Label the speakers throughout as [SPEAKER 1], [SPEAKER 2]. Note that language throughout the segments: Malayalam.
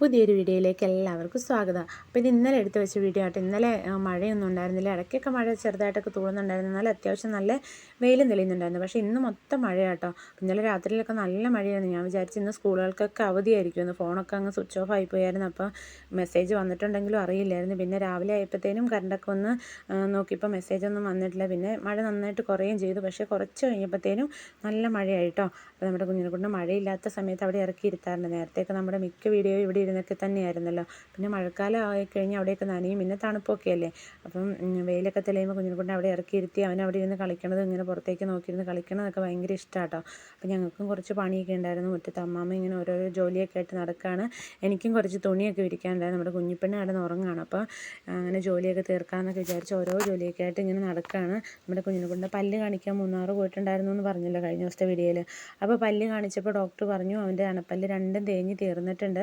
[SPEAKER 1] പുതിയൊരു വീഡിയോയിലേക്ക് എല്ലാവർക്കും സ്വാഗതം. അപ്പോൾ ഇത് ഇന്നലെ എടുത്ത് വെച്ച വീഡിയോ ആയിട്ട് ഇന്നലെ മഴയൊന്നും ഉണ്ടായിരുന്നില്ല. ഇടയ്ക്കൊക്കെ മഴ ചെറുതായിട്ടൊക്കെ തൂളുന്നുണ്ടായിരുന്നു എന്നാലും അത്യാവശ്യം നല്ല വെയിലും തെളിയുന്നുണ്ടായിരുന്നു. പക്ഷേ ഇന്ന് മൊത്തം മഴയാട്ടോ. ഇന്നലെ രാത്രിയിലൊക്കെ നല്ല മഴയായിരുന്നു. ഞാൻ വിചാരിച്ചു ഇന്ന് സ്കൂളുകൾക്കൊക്കെ അവധിയായിരിക്കും ഇന്ന് ഫോണൊക്കെ അങ്ങ് സ്വിച്ച് ഓഫ് ആയി പോയായിരുന്നു അപ്പോൾ മെസ്സേജ് വന്നിട്ടുണ്ടെങ്കിലും അറിയില്ലായിരുന്നു. പിന്നെ രാവിലെ ആയപ്പോഴത്തേനും കറണ്ടൊക്കെ ഒന്ന് നോക്കിയപ്പോൾ മെസ്സേജ് ഒന്നും വന്നിട്ടില്ല. പിന്നെ മഴ നന്നായിട്ട് കുറയുകയും ചെയ്തു. പക്ഷേ കുറച്ച് കഴിഞ്ഞപ്പോഴത്തേനും നല്ല മഴയായിട്ടോ അപ്പോൾ നമ്മുടെ കുഞ്ഞിനെക്കൊണ്ട് മഴയില്ലാത്ത സമയത്ത് അവിടെ ഇറക്കി ഇരുത്താറുണ്ട്. നേരത്തെയൊക്കെ നമ്മുടെ മിക്ക വീഡിയോ ഇവിടെ ഇരുന്നൊക്കെ തന്നെയായിരുന്നല്ലോ. പിന്നെ മഴക്കാലം ആയി അവിടെയൊക്കെ നനയും. പിന്നെ തണുപ്പൊക്കെ അല്ലേ അപ്പം വെയിലൊക്കെ തെളിയുമ്പോൾ കുഞ്ഞിനെക്കൊണ്ട് അവിടെ ഇറക്കി ഇരുത്തി അവൻ അവിടെ ഇരുന്ന് കളിക്കണത് ഇങ്ങനെ പുറത്തേക്ക് നോക്കിയിരുന്ന് കളിക്കണതൊക്കെ ഭയങ്കര ഇഷ്ടമാട്ടോ അപ്പം ഞങ്ങൾക്കും കുറച്ച് പണിയൊക്കെ ഉണ്ടായിരുന്നു. മുറ്റത്ത് അമ്മാമ്മ ഇങ്ങനെ ഓരോരോ ജോലിയൊക്കെ ആയിട്ട് നടക്കുകയാണ് എനിക്കും കുറച്ച് തുണിയൊക്കെ വിരിക്കാനുണ്ടായിരുന്നു. നമ്മുടെ കുഞ്ഞിപ്പെണ്ണ് കിടന്ന് ഉറങ്ങുകയാണ് അപ്പോൾ അങ്ങനെ ജോലിയൊക്കെ തീർക്കാമെന്നൊക്കെ വിചാരിച്ച് ഓരോ ജോലിയൊക്കെ ആയിട്ട് ഇങ്ങനെ നടക്കുകയാണ് നമ്മുടെ കുഞ്ഞിനെ കൊണ്ട് പല്ല് കാണിക്കാൻ മൂന്നാറ് പോയിട്ടുണ്ടായിരുന്നു എന്ന് പറഞ്ഞല്ലോ കഴിഞ്ഞ ദിവസത്തെ വീഡിയോയിൽ അപ്പോൾ പല്ല് കാണിച്ചപ്പോൾ ഡോക്ടർ പറഞ്ഞു അവന്റെ അണപ്പല്ല് രണ്ടും തേഞ്ഞ് തീർന്നിട്ടുണ്ട്.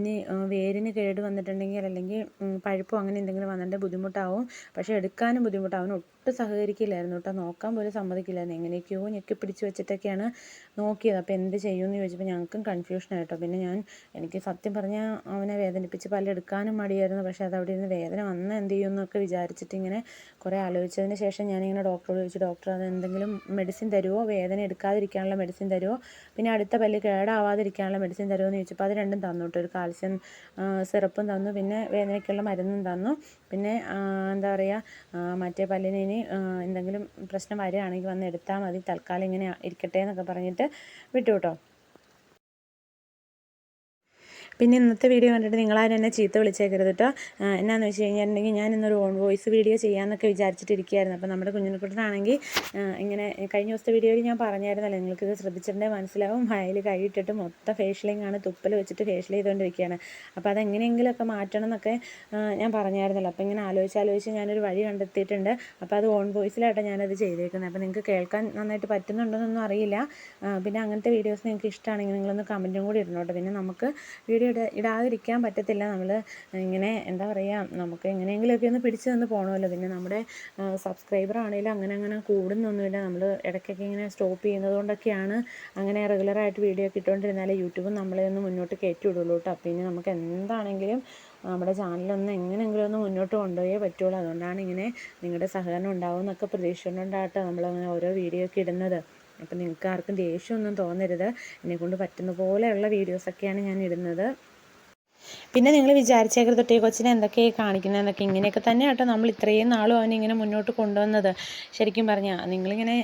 [SPEAKER 1] അതിന് വേരിന് കേട് വന്നിട്ടുണ്ടെങ്കിൽ അല്ലെങ്കിൽ പഴുപ്പോ അങ്ങനെ എന്തെങ്കിലും വന്നിട്ടുണ്ടെങ്കിൽ ബുദ്ധിമുട്ടാവും. പക്ഷേ എടുക്കാനും ബുദ്ധിമുട്ടാവും. ഒട്ടും സഹകരിക്കില്ലായിരുന്നു കേട്ടോ. നോക്കാൻ പോലും സമ്മതിക്കില്ലായിരുന്നു. എങ്ങനെയൊക്കെയോ ഞെക്കി പിടിച്ച് വെച്ചിട്ടൊക്കെയാണ് നോക്കിയത്. അപ്പോൾ എന്ത് ചെയ്യുമെന്ന് ചോദിച്ചപ്പോൾ ഞങ്ങൾക്കും കൺഫ്യൂഷൻ ആയിട്ടോ പിന്നെ ഞാൻ എനിക്ക് സത്യം പറഞ്ഞാൽ അവനെ വേദനിപ്പിച്ച് പല്ലെടുക്കാനും മടിയായിരുന്നു. പക്ഷേ അത് അവിടെ ഇരുന്ന് വേദന വന്നാൽ എന്ത് ചെയ്യുമെന്നൊക്കെ വിചാരിച്ചിട്ട് ഇങ്ങനെ കുറേ ആലോചിച്ചതിന് ശേഷം ഞാനിങ്ങനെ ഡോക്ടറോട് ചോദിച്ചു ഡോക്ടർ അത് എന്തെങ്കിലും മെഡിസിൻ തരുമോ വേദന എടുക്കാതിരിക്കാനുള്ള മെഡിസിൻ തരുമോ പിന്നെ അടുത്ത പല്ല് കേടാവാതിരിക്കാനുള്ള മെഡിസിൻ തരുമോ എന്ന് ചോദിച്ചപ്പോൾ അത് രണ്ടും തന്നു കേട്ടോ. ഒരു കാൽസ്യം സിറപ്പും തന്നു. പിന്നെ വേദനയ്ക്കുള്ള മരുന്നും തന്നു. പിന്നെ എന്താ പറയുക മറ്റേ പല്ലിന് ഇനി എന്തെങ്കിലും പ്രശ്നം വരികയാണെങ്കിൽ വന്ന് എടുത്താൽ മതി. തൽക്കാലം ഇങ്ങനെ ഇരിക്കട്ടെ എന്നൊക്കെ പറഞ്ഞിട്ട് വിട്ടു കേട്ടോ. പിന്നെ ഇന്നത്തെ വീഡിയോ കണ്ടിട്ട് നിങ്ങളാരും എന്നെ ചീത്ത വിളിച്ചേക്കരുത് കേട്ടോ എന്നാന്ന് വെച്ച് കഴിഞ്ഞിട്ടുണ്ടെങ്കിൽ ഞാൻ ഇന്നൊരു ഓൺ വോയിസ് വീഡിയോ ചെയ്യാമെന്നൊക്കെ വിചാരിച്ചിട്ടിരിക്കുകയായിരുന്നു. അപ്പോൾ നമ്മുടെ കുഞ്ഞിനെക്കുട്ടനാണെങ്കിൽ ഇങ്ങനെ കഴിഞ്ഞ ദിവസത്തെ വീഡിയോയിൽ ഞാൻ പറഞ്ഞായിരുന്നല്ലോ നിങ്ങൾക്ക് ഇത് ശ്രദ്ധിച്ചിട്ടുണ്ടെങ്കിൽ മനസ്സിലാവും. വായിൽ കൈയിട്ടിട്ട് മൊത്തം ഫേഷ്യലിംഗ് ആണ് തുപ്പൽ വെച്ചിട്ട് ഫേഷ്യൽ ചെയ്തുകൊണ്ടിരിക്കുകയാണ് അപ്പോൾ അതെങ്ങനെയെങ്കിലുമൊക്കെ മാറ്റണം എന്നൊക്കെ ഞാൻ പറഞ്ഞായിരുന്നല്ലോ. അപ്പോൾ ഇങ്ങനെ ആലോചിച്ച് ആലോചിച്ച് ഞാനൊരു വഴി കണ്ടെത്തിയിട്ടുണ്ട്. അപ്പോൾ അത് ഓൺ വോയിസിലായിട്ടാണ് ഞാനത് ചെയ്തേക്കുന്നത്. അപ്പോൾ നിങ്ങൾക്ക് കേൾക്കാൻ നന്നായിട്ട് പറ്റുന്നുണ്ടോയെന്നൊന്നും അറിയില്ല. പിന്നെ അങ്ങനത്തെ വീഡിയോസ് നിങ്ങൾക്ക് ഇഷ്ടമാണെങ്കിൽ നിങ്ങളൊന്ന് കമന്റും കൂടി ഇടണോട്ടോ പിന്നെ നമുക്ക് വീഡിയോ ഇട ഇടാതിരിക്കാൻ പറ്റത്തില്ല. നമ്മൾ ഇങ്ങനെ എന്താ പറയുക നമുക്ക് എങ്ങനെയെങ്കിലുമൊക്കെ ഒന്ന് പിടിച്ചു നിന്ന് പോകണമല്ലോ പിന്നെ നമ്മുടെ സബ്സ്ക്രൈബർ ആണെങ്കിലും അങ്ങനെ അങ്ങനെ കൂടുന്നൊന്നുമില്ല. നമ്മൾ ഇടയ്ക്കൊക്കെ ഇങ്ങനെ സ്റ്റോപ്പ് ചെയ്യുന്നത് കൊണ്ടൊക്കെയാണ് അങ്ങനെ റെഗുലറായിട്ട് വീഡിയോ ഒക്കെ ഇട്ടുകൊണ്ടിരുന്നാലേ യൂട്യൂബ് നമ്മളെ ഒന്ന് മുന്നോട്ട് കയറ്റി വിടുള്ളൂ കേട്ടോ. പിന്നെ നമുക്ക് എന്താണെങ്കിലും നമ്മുടെ ചാനലൊന്ന് എങ്ങനെയെങ്കിലും ഒന്ന് മുന്നോട്ട് കൊണ്ടുപോയേ പറ്റുള്ളൂ. അതുകൊണ്ടാണ് ഇങ്ങനെ നിങ്ങളുടെ സഹകരണം ഉണ്ടാവും എന്നൊക്കെ പ്രതീക്ഷിച്ചുകൊണ്ടാട്ടോ നമ്മളങ്ങനെ ഓരോ വീഡിയോ ഒക്കെ ഇടുന്നത്. അപ്പം നിങ്ങൾക്ക് ആർക്കും ദേഷ്യമൊന്നും തോന്നരുത്. എന്നെക്കൊണ്ട് പറ്റുന്ന പോലെയുള്ള വീഡിയോസൊക്കെയാണ് ഞാൻ ഇടുന്നത്. പിന്നെ നിങ്ങൾ വിചാരിച്ചേക്കരുത് തൊട്ടേ കൊച്ചിനെ എന്തൊക്കെയാണ് കാണിക്കുന്നത് എന്നൊക്കെ ഇങ്ങനെയൊക്കെ തന്നെ കേട്ടോ നമ്മൾ ഇത്രയും നാളും അവനെ ഇങ്ങനെ മുന്നോട്ട് കൊണ്ടുവന്നത്. ശരിക്കും പറഞ്ഞാൽ നിങ്ങളിങ്ങനെ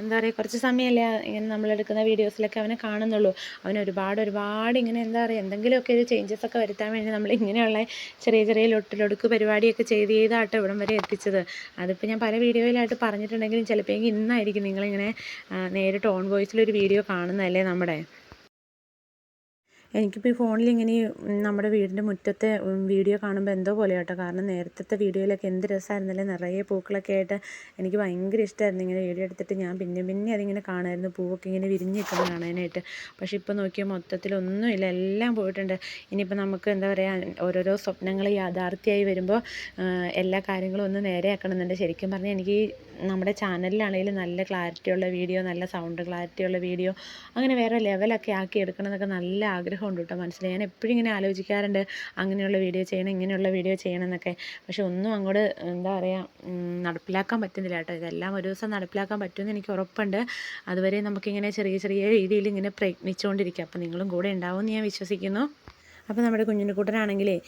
[SPEAKER 1] എന്താ പറയുക കുറച്ച് സമയമല്ലേ ഇങ്ങനെ നമ്മളെടുക്കുന്ന വീഡിയോസിലൊക്കെ അവനെ കാണുന്നുള്ളൂ. അവൻ ഒരുപാട് ഒരുപാട് ഇങ്ങനെ എന്താ പറയുക എന്തെങ്കിലുമൊക്കെ ഒരു ചേഞ്ചസ് ഒക്കെ വരുത്താൻ വേണ്ടി നമ്മൾ ഇങ്ങനെയുള്ള ചെറിയ ചെറിയ ലൊട്ടിലൊടുക്ക് പരിപാടിയൊക്കെ ചെയ്ത് ചെയ്താട്ടോ ഇവിടം വരെ എത്തിച്ചത്. അതിപ്പോൾ ഞാൻ പല വീഡിയോയിലായിട്ട് പറഞ്ഞിട്ടുണ്ടെങ്കിലും ചിലപ്പോൾ ഇന്നായിരിക്കും നിങ്ങളിങ്ങനെ നേരിട്ട് ഓൺ വോയിസിലൊരു വീഡിയോ കാണുന്നതല്ലേ നമ്മുടെ? എനിക്കിപ്പോൾ ഈ ഫോണിൽ ഇങ്ങനെ നമ്മുടെ വീടിന്റെ മുറ്റത്തെ വീഡിയോ കാണുമ്പോൾ എന്തോ പോലെ കേട്ടോ കാരണം നേരത്തെ വീഡിയോയിലൊക്കെ എന്ത് രസമായിരുന്നല്ലേ നിറയെ പൂക്കളൊക്കെ ആയിട്ട് എനിക്ക് ഭയങ്കര ഇഷ്ടമായിരുന്നു ഇങ്ങനെ വീഡിയോ എടുത്തിട്ട് ഞാൻ പിന്നെ പിന്നെ അതിങ്ങനെ കാണാമായിരുന്നു പൂവൊക്കെ ഇങ്ങനെ വിരിഞ്ഞ് നിൽക്കുന്നത് കാണാനായിട്ട്. പക്ഷേ ഇപ്പോൾ നോക്കിയാൽ മൊത്തത്തിലൊന്നുമില്ല എല്ലാം പോയിട്ടുണ്ട്. ഇനിയിപ്പോൾ നമുക്ക് എന്താ പറയുക ഓരോരോ സ്വപ്നങ്ങൾ യാഥാർത്ഥ്യമായി വരുമ്പോൾ എല്ലാ കാര്യങ്ങളും ഒന്ന് നേരെയാക്കണമെന്നുണ്ട്. ശരിക്കും പറഞ്ഞാൽ എനിക്ക് നമ്മുടെ ചാനലിലാണെങ്കിലും നല്ല ക്ലാരിറ്റിയുള്ള വീഡിയോ നല്ല സൗണ്ട് ക്ലാരിറ്റിയുള്ള വീഡിയോ അങ്ങനെ വേറെ ലെവലൊക്കെ ആക്കി എടുക്കണം എന്നൊക്കെ നല്ല ആഗ്രഹമുണ്ട് കേട്ടോ മനസ്സിൽ ഞാൻ എപ്പോഴും ഇങ്ങനെ ആലോചിക്കാറുണ്ട് അങ്ങനെയുള്ള വീഡിയോ ചെയ്യണം ഇങ്ങനെയുള്ള വീഡിയോ ചെയ്യണം എന്നൊക്കെ. പക്ഷെ ഒന്നും അങ്ങോട്ട് എന്താ പറയുക നടപ്പിലാക്കാൻ പറ്റുന്നില്ല കേട്ടോ. ഇതെല്ലാം ഒരു ദിവസം നടപ്പിലാക്കാൻ പറ്റുമെന്ന് എനിക്ക് ഉറപ്പുണ്ട്. അതുവരെ നമുക്കിങ്ങനെ ചെറിയ ചെറിയ രീതിയിൽ ഇങ്ങനെ പ്രയത്നിച്ചുകൊണ്ടിരിക്കുക അപ്പോൾ നിങ്ങളും കൂടെ ഉണ്ടാവുമെന്ന് ഞാൻ വിശ്വസിക്കുന്നു. അപ്പോൾ നമ്മുടെ കുഞ്ഞിന്റെ കൂട്ടനാണെങ്കിലേ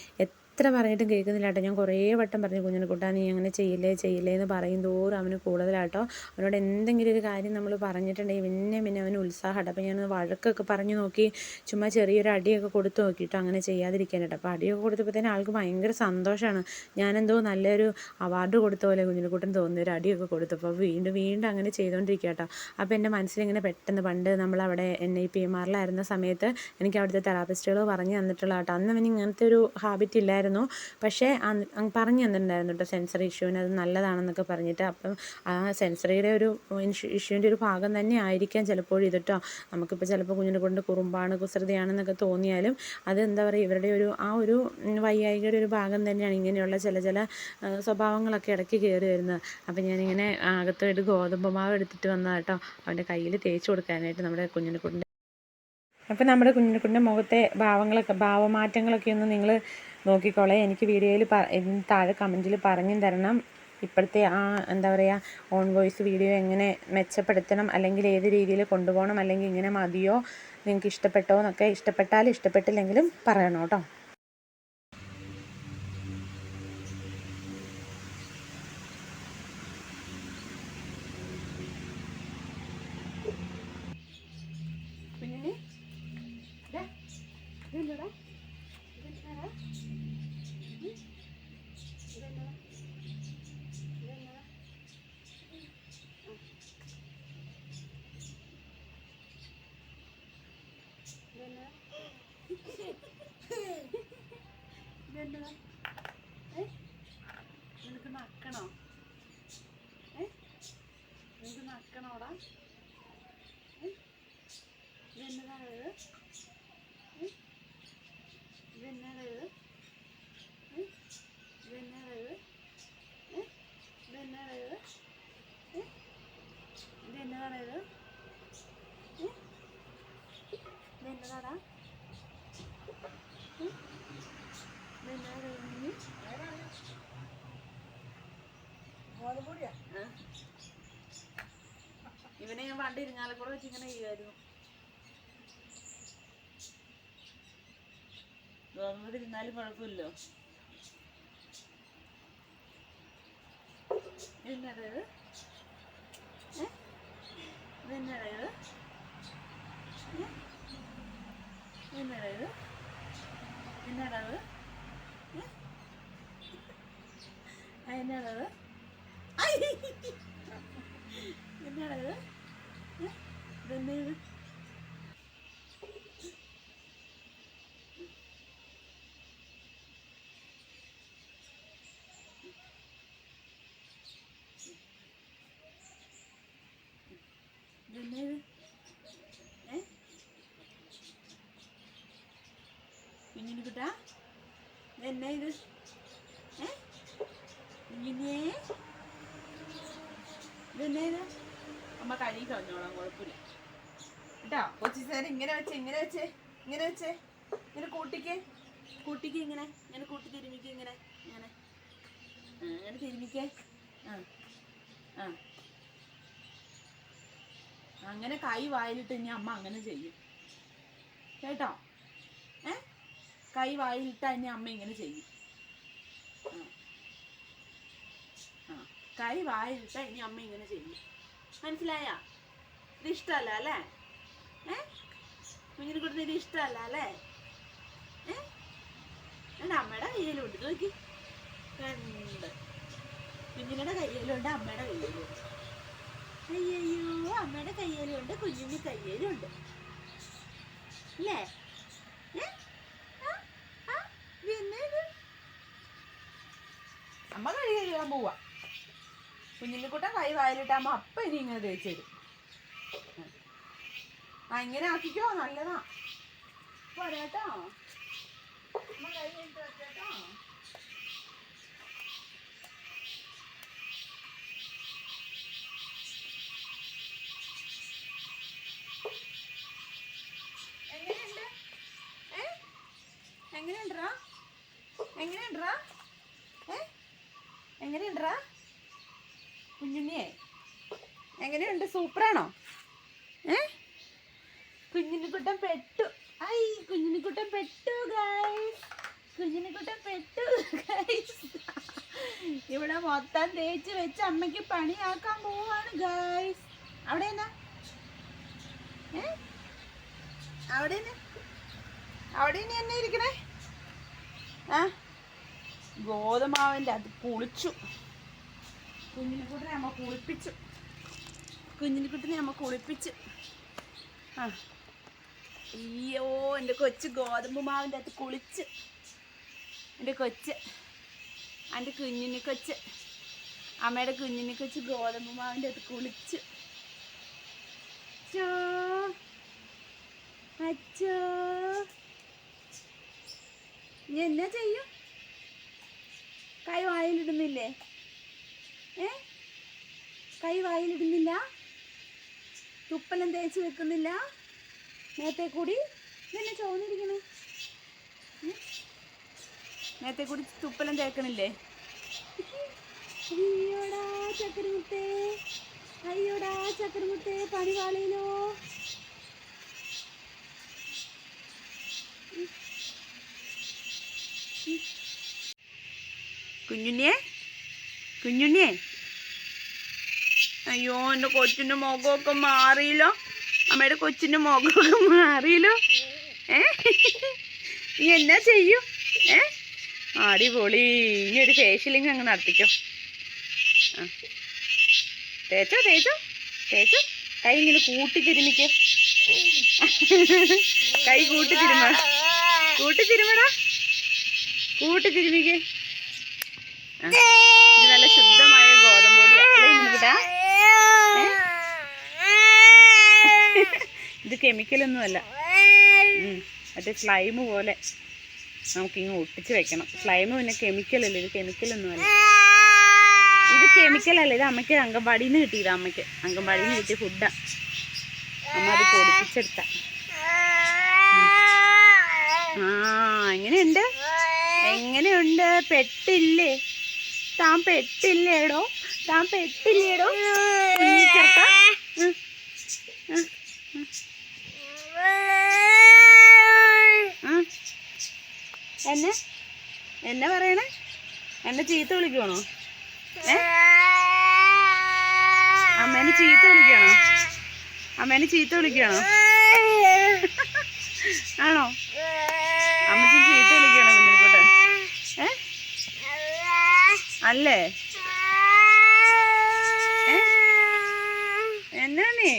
[SPEAKER 1] എത്ര പറഞ്ഞിട്ടും കേൾക്കുന്നില്ല കേട്ടോ ഞാൻ കുറേ വട്ടം പറഞ്ഞു കുഞ്ഞിനെ കൂട്ടാൻ നീ അങ്ങനെ ചെയ്യില്ലേ ചെയ്യില്ലേ എന്ന് പറയും തോറും അവന് കൂടുതലാട്ടോ. അവനോട് എന്തെങ്കിലും ഒരു കാര്യം നമ്മൾ പറഞ്ഞിട്ടുണ്ടെങ്കിൽ പിന്നെ പിന്നെ അവന് ഉത്സാഹമായിട്ട് അപ്പോൾ ഞാനൊന്ന് വഴക്കൊക്കെ പറഞ്ഞു നോക്കി ചുമ്മാ ചെറിയൊരു അടിയൊക്കെ കൊടുത്തു നോക്കിയിട്ടോ അങ്ങനെ ചെയ്യാതിരിക്കാനായിട്ട്. അപ്പോൾ അടിയൊക്കെ കൊടുത്തപ്പോഴത്തേനും ആൾക്ക് ഭയങ്കര സന്തോഷമാണ്. ഞാനെന്തോ നല്ലൊരു അവാർഡ് കൊടുത്ത പോലെ കുഞ്ഞിനെ കൂട്ടൻ തോന്നുന്നു ഒരു അടിയൊക്കെ കൊടുത്തപ്പോൾ വീണ്ടും വീണ്ടും അങ്ങനെ ചെയ്തുകൊണ്ടിരിക്കുക കേട്ടോ അപ്പോൾ എന്റെ മനസ്സിലിങ്ങനെ പെട്ടെന്ന് പണ്ട് നമ്മളവിടെ എൻ ഐ പി എം ആറിലായിരുന്ന സമയത്ത് എനിക്ക് അവിടുത്തെ തെറാപ്പിസ്റ്റുകൾ പറഞ്ഞു തന്നിട്ടുള്ള കേട്ടോ അന്ന് അവന് ഇങ്ങനത്തെ ഒരു ഹാബിറ്റ് ഇല്ലായിരുന്നു. പക്ഷേ അങ്ങ് പറഞ്ഞു തന്നിട്ടുണ്ടായിരുന്നു കേട്ടോ സെൻസറി ഇഷ്യൂവിന് അത് നല്ലതാണെന്നൊക്കെ പറഞ്ഞിട്ട്. അപ്പം ആ സെൻസറിയുടെ ഒരു ഇഷ്യൂവിന്റെ ഒരു ഭാഗം തന്നെ ആയിരിക്കാം ചിലപ്പോൾ ഇത് കേട്ടോ നമുക്കിപ്പോൾ ചിലപ്പോൾ കുഞ്ഞിനെ കൊണ്ട് കുറുമ്പാണ് കുസൃതിയാണെന്നൊക്കെ തോന്നിയാലും അത് എന്താ പറയുക ഇവരുടെ ഒരു ആ ഒരു വൈകാരികയുടെ ഒരു ഭാഗം തന്നെയാണ് ഇങ്ങനെയുള്ള ചില ചില സ്വഭാവങ്ങളൊക്കെ ഇടയ്ക്ക് കയറി വരുന്നത്. അപ്പം ഞാനിങ്ങനെ അകത്തോട്ട് ഗോതമ്പ് മാവ് എടുത്തിട്ട് വന്നതാട്ടോ അവന്റെ കയ്യിൽ തേച്ച് കൊടുക്കാനായിട്ട് നമ്മുടെ കുഞ്ഞിനെ കൊണ്ട് അപ്പോൾ നമ്മുടെ കുഞ്ഞിക്കുട്ടിന്റെ മുഖത്തെ ഭാവങ്ങളൊക്കെ ഭാവമാറ്റങ്ങളൊക്കെ ഒന്ന് നിങ്ങൾ നോക്കിക്കോളെ. എനിക്ക് വീഡിയോയിൽ താഴെ കമന്റിൽ പറഞ്ഞു തരണം. ഇപ്പോഴത്തെ ആ എന്താ പറയുക ഓൺ വോയിസ് വീഡിയോ എങ്ങനെ മെച്ചപ്പെടുത്തണം അല്ലെങ്കിൽ ഏത് രീതിയിൽ കൊണ്ടുപോകണം അല്ലെങ്കിൽ ഇങ്ങനെ മതിയോ നിങ്ങൾക്ക് ഇഷ്ടപ്പെട്ടോ എന്നൊക്കെ ഇഷ്ടപ്പെട്ടാലും ഇഷ്ടപ്പെട്ടില്ലെങ്കിലും പറയണം കേട്ടോ. ഇതെന്താടാ? ഏ? നിനക്ക് നക്കണോ ഏ നിനക്ക് നക്കണോടാ ഇതെന്നതാണ് ഇത്? ഉം? ഇതെന്നതാണ് ഇത്? ഉം? ഇത്? ഏ? ഇത്? ഇതെന്നതാണ് ഇത്? ഇതെന്നതാടാ? ഉം? ഇതെന്നതാണ് ഇത് കുഞ്ഞ്? ആ. ഇവനെ ഞാൻ പണ്ട് കൂടെ വെച്ച് ഇങ്ങനെ ചെയ്യുമായിരുന്നു ഗവൺമെന്റ് ഇരുന്നാലും കുഴപ്പമില്ലോ. എന്നറിയത് എന്നറിയത് എന്നറിയത് എന്നടത് എന്നടത് എന്നാണത് ഇതെന്നത് ഇതെന്നത് ഏ കുഞ്ഞിന് കുട്ടാ ഇതെന്നാ ഇത് ഏ കുഞ്ഞിനെ ഇതെന്നാ ഇത് അമ്മ കഴുകി കളഞ്ഞോളാം കുഴപ്പമില്ല കേട്ടോ? കൊച്ചി സാർ ഇങ്ങനെ വെച്ചേ ഇങ്ങനെ വെച്ചേ ഇങ്ങനെ വെച്ചേ ഇങ്ങനെ കൂട്ടിക്ക്. കൂട്ടിക്ക് ഇങ്ങനെ ഇങ്ങനെ കൂട്ടി തിരുമിക്ക് ഇങ്ങനെ ഇങ്ങനെ. ഇങ്ങനെ തിരുമിക്കേ. ആ ആ. അങ്ങനെ കൈ വായിലിട്ട് ഇനി അമ്മ അങ്ങനെ ചെയ്യും. കേട്ടോ? ഏ? കൈ വായിലിട്ട് ഇനി അമ്മ ഇങ്ങനെ ചെയ്യും. കൈ വായിലിട്ട ഇനി അമ്മ ഇങ്ങനെ ചെയ്യും. മനസ്സിലായ? ഇത് അല്ലേ? ഏ? കുഞ്ഞിനെ കൊടുത്ത് ഇത് ഇഷ്ടമല്ല അല്ലേ? ഏ? എന്റെ അമ്മയുടെ കയ്യിലുണ്ട് നോക്കി. കണ്ട്. കുഞ്ഞിനുടെ കയ്യിലുണ്ട് അമ്മയുടെ കയ്യിലുണ്ട്. അയ്യോ അമ്മയുടെ കയ്യിലുണ്ട് കുഞ്ഞിന്റെ കയ്യിലുണ്ട്. അല്ലേ? അമ്മ കഴുകി കഴുകാൻ പോവാ. കുഞ്ഞിനെക്കുട്ടൻ കൈ വായിലിട്ടാകുമ്പോൾ അപ്പ ഇനി ഇങ്ങനെ തേച്ചു തരും. ആ ഇങ്ങനെ ആക്കിക്കോ നല്ലതാ പോരാട്ടോ എങ്ങനെയുണ്ടറാ എങ്ങനെയുണ്ടറാ ഏ? എങ്ങനെയുണ്ടറാ കുഞ്ഞുണ്ണിയെ എങ്ങനെയുണ്ട്? സൂപ്പറാണോ? കുഞ്ഞിനിക്കുട്ടൻ പെട്ടു. ഐ കുഞ്ഞിനിക്കുട്ടൻ പെട്ടു ഗൈസ് കുഞ്ഞിനിക്കുട്ടൻ പെട്ടു ഗൈസ് ഇവിടെ മൊത്തം തേച്ച് വെച്ച് അമ്മയ്ക്ക് പണിയാക്കാൻ പോവാണ് ഗൈസ് അവിടെ എന്നാ? അവിടെ അവിടെ ഇനി എന്നെ ഇരിക്കണേ? ആ? ഗോതമാവിന്റെ അത് കുളിച്ചു കുഞ്ഞിനെക്കുട്ടിനെ അമ്മ കുളിപ്പിച്ചു. കുഞ്ഞിനെക്കുട്ടിനെ അമ്മ കുളിപ്പിച്ചു. ആ. അയ്യോ എന്റെ കൊച്ച് ഗോതമ്പ് മാവിന്റെ അകത്ത് കുളിച്ച്. എന്റെ കൊച്ച് എന്റെ കുഞ്ഞിനെ കൊച്ച് അമ്മയുടെ കുഞ്ഞിനെ കൊച്ച് ഗോതമ്പ് മാവിന്റെ അകത്ത് കുളിച്ച്. ചോ അച്ചോ. നീ എന്നാ ചെയ്യും? കൈ വായിലിടുന്നില്ലേ? ഏ? കൈ വായിലിടുന്നില്ല? തുപ്പലം തേച്ച് വെക്കുന്നില്ല? നേരത്തെ കൂടി ഇതെന്നെ ചോന്നിരിക്കണേ. നേരത്തെ കൂടി തുപ്പലം തേക്കണില്ലേ? അയ്യോടാ ചക്കരമുത്തേ അയ്യോടാ ചക്കരമുത്തേ പണി കുഞ്ഞുണ്ണിയെ കുഞ്ഞുണ്ണിയെ. അയ്യോ എന്റെ കൊച്ചിന്റെ മുഖമൊക്കെ മാറിയല്ലോ. അമ്മയുടെ കൊച്ചിന്റെ മുഖമൊക്കെ മാറിയല്ലോ. ഏ? നീ എന്നാ ചെയ്യൂ? ഏ? അടിപൊളി. ഇനി ഒരു ഫേഷ്യലിങ് അങ്ങ് നടത്തിക്കോ. ആ. തേച്ചോ തേച്ചോ? തേച്ചോ? കൈ ഇങ്ങനെ കൂട്ടി തിരുമിക്കോ കൈ കൂട്ടി തിരുമ കൂട്ടി തിരുമടാ കൂട്ടി തിരുമിക്കേ നല്ല ശുദ്ധമായ ഗോതമ്പ് അല്ലേ ഇന്നിവിടാ ഇത് കെമിക്കലൊന്നുമല്ല. മറ്റേ സ്ലൈമ് പോലെ നമുക്കിങ്ങ് ഒട്ടിച്ച് വെക്കണം. സ്ലൈമ് പിന്നെ കെമിക്കലല്ല ഇത് കെമിക്കലൊന്നുമല്ല ഇത് കെമിക്കലല്ല ഇത് അമ്മയ്ക്ക് അംഗൻവാടിയിൽ നിന്ന് കിട്ടിയത് അമ്മയ്ക്ക്. അംഗൻവാടിയിൽ കിട്ടിയ ഫുഡാ അമ്മ അത് പൊടിപ്പിച്ചെടുത്ത. എങ്ങനെയുണ്ട്? എങ്ങനെയുണ്ട്? പെട്ടില്ലേ? താൻ പെട്ടില്ലേടോ? താൻ പെട്ടില്ലേടോ? കുഞ്ഞിച്ചേർക്ക എന്നെ? എന്നെ പറയണേ? എന്നെ ചീത്ത വിളിക്കുവാണോ? ഏ? അമ്മേനെ ചീത്ത വിളിക്കണോ അമ്മേനെ ചീത്ത വിളിക്കണോ ആണോ? അമ്മച്ചി ചീത്ത വിളിക്കണോ കുഞ്ഞിക്കോട്ടെ ഏ? അല്ലേ? എന്നാണേ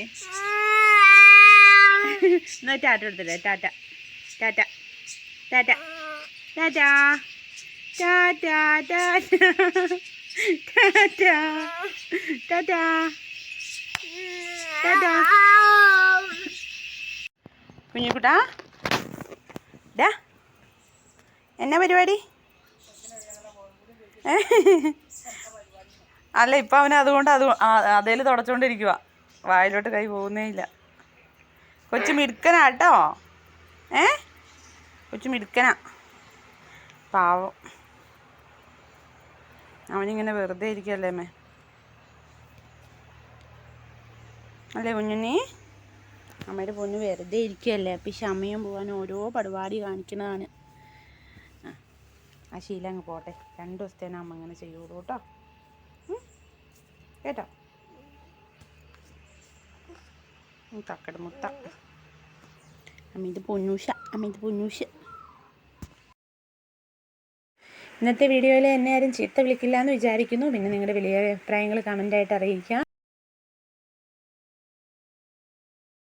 [SPEAKER 1] എന്നാ ടാറ്റ എടുത്തില്ലേ? Tata. Tata. Tata. Tata tata tata tata tata Tata കുഞ്ഞിക്കുട്ടാ. ഡാ. എന്നാ പരിപാടി? അല്ല ഇപ്പം അവൻ അതുകൊണ്ട് അത് അതേൽ തുടച്ചോണ്ടിരിക്കുക വായിലോട്ട് കൈ പോകുന്നേ ഇല്ല. കൊച്ചു മിടുക്കനാട്ടോ ഏ? കൊച്ചു മിടുക്കനാ. പാവം. അവനിങ്ങനെ വെറുതെ ഇരിക്കല്ലേ അമ്മേ? അല്ലേ കുഞ്ഞുണ്ണി? അമ്മയുടെ പൊന്ന് വെറുതെ ഇരിക്കുകയല്ലേ? അപ്പം ഈ ക്ഷമയും പോകാൻ ഓരോ പരിപാടി കാണിക്കുന്നതാണ്. ആ ശീല അങ്ങ് പോട്ടെ. രണ്ട് ദിവസത്തേന അമ്മ അങ്ങനെ ചെയ്യുള്ളൂ കേട്ടോ. കേട്ടോ? തക്കട് മുത്ത. അമ്മ ഇത് പൊന്നൂഷ അമ്മ ഇത് പൊന്നൂഷ. ഇന്നത്തെ വീഡിയോയിൽ എന്നെ ആരും ചീത്ത വിളിക്കില്ല എന്ന് വിചാരിക്കുന്നു. പിന്നെ നിങ്ങളുടെ വലിയ അഭിപ്രായങ്ങൾ കമന്റായിട്ട് അറിയിക്കാം.